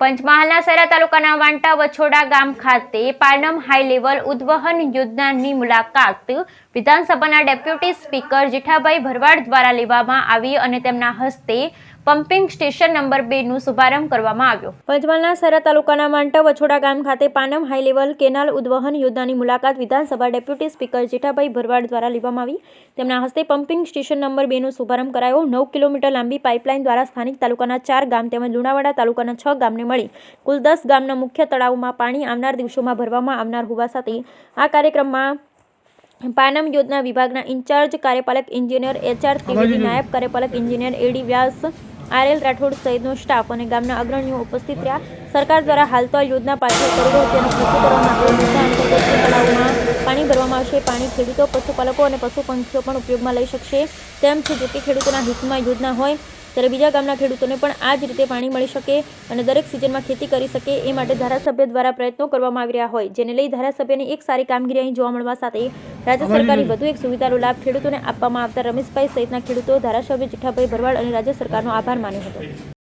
પંચમહાલના સરા તાલુકાના વાંટા વછોડા ગામ ખાતે પાલનમ હાઈ લેવલ ઉદ્વહન યોજનાની મુલાકાત વિધાનસભાના ડેપ્યુટી સ્પીકર જેઠાભાઈ ભરવાડ દ્વારા લેવામાં આવી અને તેમના હસ્તે પમ્પિંગ સ્ટેશન નંબર બે નું શુભારંભ કરવામાં આવ્યો. પંચમહાલના સરા તાલુકાના માંટા વછોડા ગામ ખાતે પાનમ હાઈ લેવલ કેનાલ ઉદ્વહન યોજનાની મુલાકાત વિધાનસભા ડેપ્યુટી સ્પીકર જેઠાભાઈ ભરવાડ દ્વારા લેવામાં આવી. તેમના હસ્તે પમ્પિંગ સ્ટેશન નંબર બેનો શુભારંભ કરાયો. નવ કિલોમીટર લાંબી પાઇપલાઇન દ્વારા સ્થાનિક તાલુકાના ચાર ગામ તેમજ લુણાવાડા તાલુકાના છ ગામને મળી. કુલ દસ ગામના મુખ્ય તળાવમાં પાણી આવનાર દિવસોમાં ભરવામાં આવનાર હોવા સાથે આ કાર્યક્રમમાં પાનમ યોજના વિભાગના ઇન્ચાર્જ કાર્યપાલક એન્જિનિયર એચઆર ત્રિવેદી નાયબ કાર્યપાલક engineer AD Vyas RL Rathod સહિતનો સ્ટાફ અને ગામના અગ્રણીઓ ઉપસ્થિત રહ્યા. સરકાર દ્વારા હાલ તો આ યોજના પાછળ કરોડો રૂપિયાનો ખર્ચ કરવામાં આવ્યો અંતર્ગત પાણી ભરવામાં આવશે. પાણી ખેડૂતો પશુપાલકો અને પશુ પંખીઓ પણ ઉપયોગમાં લઈ શકશે. તેમ છે જો કે ખેડૂતોના હિતમાં યોજના હોય ત્યારે બીજા ગામના ખેડૂતોને પણ આ જ રીતે પાણી મળી શકે અને દરેક સિઝનમાં ખેતી કરી શકે એ માટે ધારાસભ્ય દ્વારા પ્રયત્નો કરવામાં આવી રહ્યા હોય. જેને લઈ ધારાસભ્યની એક સારી કામગીરી અહીં જોવા મળવા સાથે રાજ્ય સરકારની વધુ એક સુવિધાનો લાભ ખેડૂતોને આપવામાં આવતા રમેશભાઈ સહિતના ખેડૂતો ધારાસભ્ય જેઠાભાઈ ભરવાડ અને રાજ્ય સરકારનો આભાર માન્યો હતો.